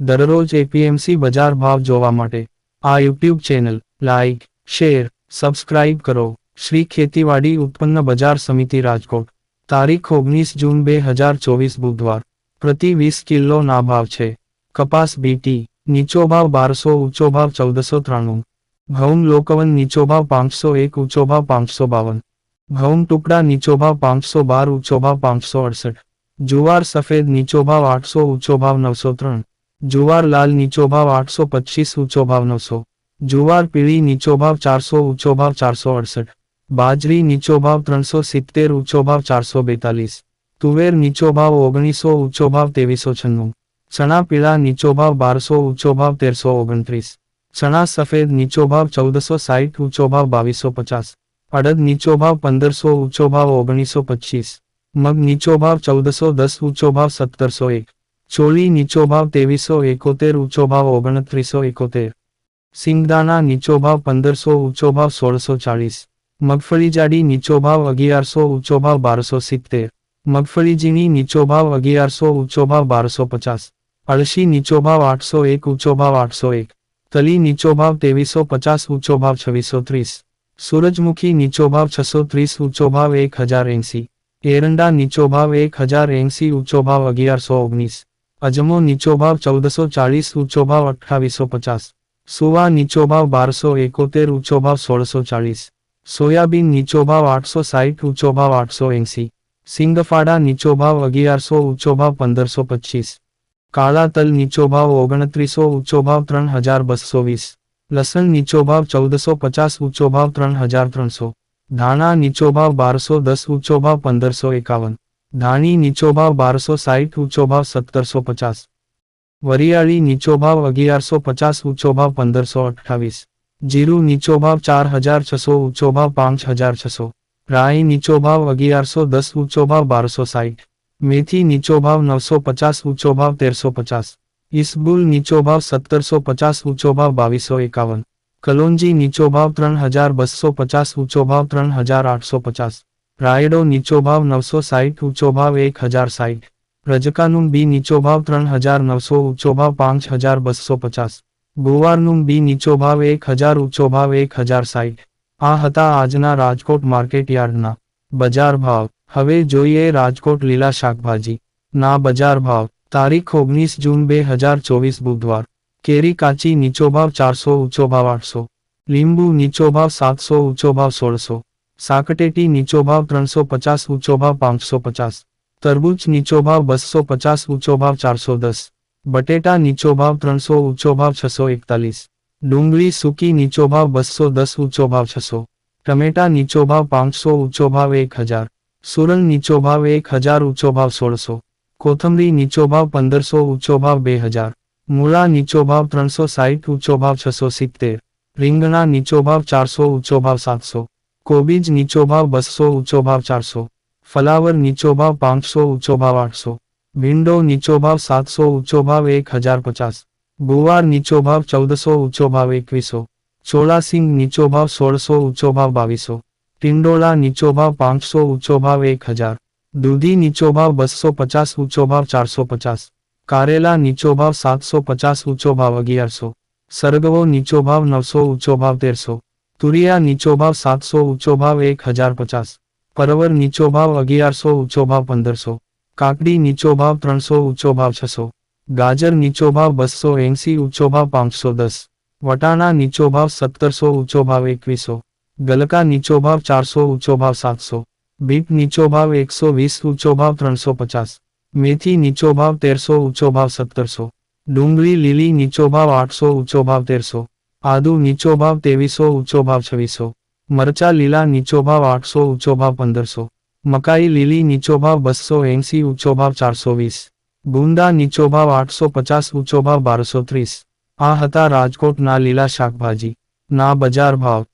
દરરોજ એપીએમસી બજાર ભાવ જોવા માટે આ YouTube channel like share, subscribe કરો. શ્રી ખેતીવાડી ઉત્પન્ન બજાર સમિતિ રાજકોટ. તારીખ ઓગણીસ જૂન બે હજાર ચોવીસ બુધવાર. પ્રતિ વીસ કિલો ના ભાવ છે. કપાસ બીટી નીચો ભાવ બારસો, ઊંચો ભાવ ચૌદસો ત્રાણું. ઘઉં લોકવન નીચો ભાવ પાંચસો એક, ઊંચો ભાવ પાંચસો બાવન. ઘઉં ટુકડા નીચો ભાવ પાંચસો બાર, ઊંચો ભાવ પાંચસો અડસઠ. જુવાર સફેદ નીચો ભાવ આઠસો, ઊંચો ભાવ નવસો ત્રણ. જુવાર લાલ નીચો ભાવ આઠસો પચીસ, ઊંચો ભાવ નવસો. જુવાર પીળી નીચો ભાવ ચારસો, ઊંચો ભાવ ચારસો અડસઠ. બાજરી નીચો ભાવ ત્રણસો સિત્તેર, ઊંચો ભાવ ચારસો બેતાલીસ. તુવેર નીચો ભાવ ઓગણીસો, ઊંચો ભાવ ત્રેવીસો છન્નું. ચણા પીળા નીચો ભાવ બારસો, ઊંચો ભાવ તેરસો ઓગણત્રીસ. ચણા સફેદ નીચો ભાવ ચૌદસો સાઠ ઊંચો ભાવ બાવીસો પચાસ. અડદ નીચો ભાવ પંદરસો, ઊંચો ભાવ ઓગણીસો પચીસ. મગ નીચો ભાવ ચૌદસો દસ, ઊંચો ભાવ સત્તરસો એક. ચોળી નીચો ભાવ તેવીસો એકોતેર ઊંચો ભાવ ઓગણત્રીસો એકોતેર. સિંગદાણા નીચો ભાવ પંદરસો ઊંચો ભાવ સોળસો ચાળીસ. મગફળી જાડી નીચો ભાવ અગિયારસો ઊંચો ભાવ બારસો સિત્તેર. મગફળીજીની નીચો ભાવ અગિયારસો ઊંચો ભાવ બારસો પચાસ. અળશી નીચો ભાવ આઠસો એક ઊંચો ભાવ આઠસો એક. તલી નીચો ભાવ ત્રેવીસો પચાસ ઊંચો ભાવ છવ્વીસો ત્રીસ. સૂરજમુખી નીચો ભાવ છસો ત્રીસ ઊંચો ભાવ એક હજાર એંસી. એરંડા નીચો ભાવ એક હજાર એંસી ઊંચો ભાવ અગિયારસો ઓગણીસ. અજમો નીચો ભાવ ચૌદસો ચાલીસ ઊંચો ભાવ અઠ્ઠાવીસો પચાસ. સુવા નીચો ભાવ બારસો એકોતેર, ઊંચો ભાવ સોળસો ચાલીસ સોયાબીન નીચો ભાવ આઠસો સાઠ, ઊંચો ભાવ આઠસો એંસી. સિંગફાડા નીચો ભાવ અગિયારસો, ઊંચો ભાવ પંદરસો પચીસ. કાળા તલ નીચો ભાવ ઓગણત્રીસો, ઊંચો ભાવ ત્રણ હજાર બસો વીસ. લસણ નીચો ભાવ ચૌદસો પચાસ, ઊંચો ભાવ ત્રણ હજાર ત્રણસો. ધાણા નીચો ભાવ બારસો દસ, ઊંચો ભાવ પંદરસો એકાવન. ધાણી નીચો ભાવ બારસો સાહીઠ ઊંચો ભાવ સત્તરસો પચાસ. વરિયાળી નીચો ભાવ અગિયારસો પચાસ ઊંચો ભાવ પંદરસો અઠ્ઠાવીસ. જીરું નીચો ભાવ ચાર હજાર છસો ઊંચો ભાવ પાંચ હજાર છસો. રાઈ નીચો ભાવ અગિયારસો દસ ઊંચો ભાવ બારસો સાઠ મેથી નીચો ભાવ નવસો પચાસ ઊંચો ભાવ તેરસો પચાસ. ઇસબુલ નીચો ભાવ સત્તરસો પચાસ ઊંચો ભાવ બાવીસો એકાવન. કલોંજી નીચો ભાવ ત્રણ હજાર બસો પચાસ ઊંચો ભાવ ત્રણ હજાર આઠસો પચાસ. રાયડો નીચો ભાવ નવસો સાઠ ઊંચો ભાવ એક હજાર સાઠ રજકાનું બી નીચો ભાવ ત્રણ હજાર નવસો ઊંચો ભાવ પાંચ હજાર બસો પચાસ. ગુવારનું બી નીચો ભાવ એક હજાર ઊંચો ભાવ એક હજાર સાઠ આ હતા આજના રાજકોટ માર્કેટ યાર્ડના બજાર ભાવ. હવે જોઈએ રાજકોટ લીલા શાકભાજી. ના બજાર ભાવ. તારીખ ઓગણીસ જૂન બે હજાર ચોવીસ બુધવાર. કેરી કાચી નીચો ભાવ ચારસો ઊંચો ભાવ આઠસો. લીંબુ નીચો ભાવ સાતસો ઊંચો ભાવ સોળસો. સાકટેટી નીચો ભાવ ત્રણસો પચાસ ઊંચો ભાવ પાંચસો પચાસ, તરબૂચ નીચો ભાવ બસો પચાસ ઊંચો ભાવ ચારસો દસ, બટેટા નીચો ભાવ ત્રણસો ઊંચો ભાવ છસો એકતાલીસ, ડુંગળી સૂકી નીચો ભાવ બસો દસ ઊંચો ભાવ છસો, ટમેટા નીચો ભાવ પાંચસો ઊંચો ભાવ એક હજાર સુરણ નીચો ભાવ એક હજાર ઊંચો ભાવ સોળસો, કોથમરી નીચો ભાવ પંદરસો ઊંચો ભાવ બે હજાર, મૂળા નીચો ભાવ ત્રણસો સાહીઠ ઊંચો ભાવ છસો સિત્તેર, રીંગણા નીચો ભાવ ચારસો ઊંચો ભાવ સાતસો કોબીજ નીચો ભાવ બસો, ઊંચો ભાવ ચારસો. ફલાવર નીચો ભાવ પાંચસો, ઊંચો ભાવ આઠસો. ભીંડો નીચો ભાવ સાતસો, ઊંચો ભાવ એક હજાર પચાસ. ગુવાર નીચો ભાવ ચૌદસો, ઊંચો ભાવ એકવીસો. ચોળાસિંગ નીચો ભાવ સોળસો, ઊંચો ભાવ બાવીસો. ટિંડોળા નીચો ભાવ પાંચસો, ઊંચો ભાવ એક હજાર. દૂધી નીચો ભાવ બસો પચાસ, ઊંચો ભાવ ચારસો પચાસ. કારેલા નીચો ભાવ સાતસો પચાસ, ઊંચો ભાવ અગિયારસો. સરગવો નીચો ભાવ નવસો, ઊંચો ભાવ તેરસો. તુરિયા નીચો ભાવ સાતસો, ઊંચો ભાવ એક હજાર પચાસ. પરવર નીચો ભાવ અગિયારસો, ઊંચો ભાવ પંદરસો. કાકડી નીચો ભાવ ત્રણસો, ઊંચો ભાવ છસો. ગાજર નીચો ભાવ બસો એંસી, ઊંચો ભાવ પાંચસો દસ. વટાણા નીચો ભાવ સત્તરસો, ઊંચો ભાવ એકવીસો. ગલકા નીચો ભાવ ચારસો, ઊંચો ભાવ સાતસો. બીટ નીચો ભાવ એકસો વીસ, ઊંચો ભાવ ત્રણસો પચાસ. મેથી નીચો ભાવ તેરસો, ઊંચો ભાવ સત્તરસો. ડુંગળી લીલી નીચો ભાવ આઠસો, ઊંચો ભાવ તેરસો. આદુ નીચો ભાવ તેવીસો, ઊંચો ભાવ છવ્વીસો. મરચા લીલા નીચો ભાવ આઠસો, ઊંચો ભાવ પંદરસો. મકાઈ લીલી નીચો ભાવ બસો એંસી, ઊંચો ભાવ ચારસો વીસ. ગુંદા નીચો ભાવ આઠસો પચાસ, ઊંચો ભાવ બારસો ત્રીસ. આ હતા રાજકોટના લીલા શાકભાજી. ના બજાર ભાવ.